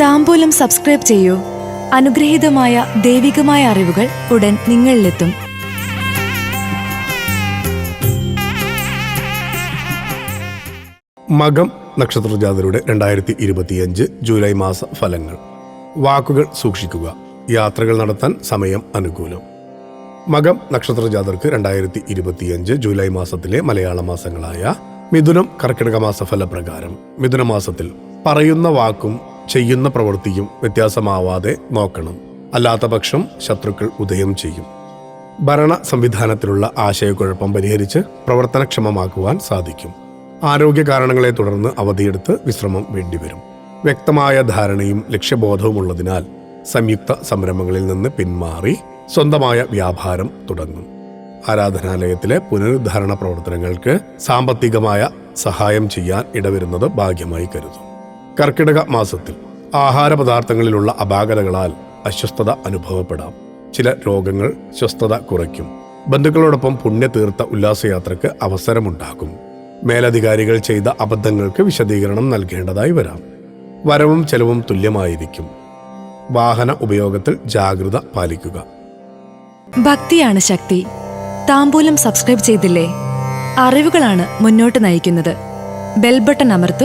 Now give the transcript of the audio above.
താമ്പൂലം subscribe ചെയ്യൂ. അനുഗ്രഹീതമായ ദൈവികമായ അറിവുകൾ ഉടൻ നിങ്ങളിലെത്തും. മകം നക്ഷത്ര ജാതരുടെ രണ്ടായിരത്തി ഇരുപത്തിയഞ്ച് ജൂലൈ മാസ ഫലങ്ങൾ. വാക്കുകൾ സൂക്ഷിക്കുക. യാത്രകൾ നടത്താൻ സമയം അനുകൂലം. മകം നക്ഷത്ര ജാതർക്ക് രണ്ടായിരത്തി ഇരുപത്തിയഞ്ച് ജൂലൈ മാസത്തിലെ മലയാള മാസങ്ങളായ മിഥുനം കർക്കിടക മാസ ഫലപ്രകാരം. മിഥുന മാസത്തിൽ പറയുന്ന വാക്കും ചെയ്യുന്ന പ്രവൃത്തിയും വ്യത്യാസമാവാതെ നോക്കണം. അല്ലാത്ത പക്ഷം ശത്രുക്കൾ ഉദയം ചെയ്യും. ഭരണ സംവിധാനത്തിലുള്ള ആശയക്കുഴപ്പം പരിഹരിച്ച് പ്രവർത്തനക്ഷമമാക്കുവാൻ സാധിക്കും. ആരോഗ്യ കാരണങ്ങളെ തുടർന്ന് അവധിയെടുത്ത് വിശ്രമം വേണ്ടിവരും. വ്യക്തമായ ധാരണയും ലക്ഷ്യബോധവും ഉള്ളതിനാൽ സംയുക്ത സംരംഭങ്ങളിൽ നിന്ന് പിന്മാറി സ്വന്തമായ വ്യാപാരം തുടങ്ങും. ആരാധനാലയത്തിലെ പുനരുദ്ധാരണ പ്രവർത്തനങ്ങൾക്ക് സാമ്പത്തികമായ സഹായം ചെയ്യാൻ ഇടവരുന്നത് ഭാഗ്യമായി കരുതും. കർക്കിടക മാസത്തിൽ ആഹാര പദാർത്ഥങ്ങളിലുള്ള അപാകതകളാൽ അസ്വസ്ഥത അനുഭവപ്പെടാം. ചില രോഗങ്ങൾ സ്വസ്ഥത കുറയ്ക്കും. ബന്ധുക്കളോടൊപ്പം പുണ്യതീർത്ത ഉല്ലാസയാത്രയ്ക്ക് അവസരമുണ്ടാകും. മേലധികാരികൾ ചെയ്ത അബദ്ധങ്ങൾക്ക് വിശദീകരണം നൽകേണ്ടതായി വരാം. വരവും ചെലവും തുല്യമായിരിക്കും. വാഹന ഉപയോഗത്തിൽ ജാഗ്രത പാലിക്കുക. ഭക്തിയാണ് ശക്തി. താമ്പൂലം സബ്സ്ക്രൈബ് ചെയ്തില്ലേ? അറിവുകളാണ് മുന്നോട്ട് നയിക്കുന്നത്. ബെൽബട്ടൺ അമർത്തു.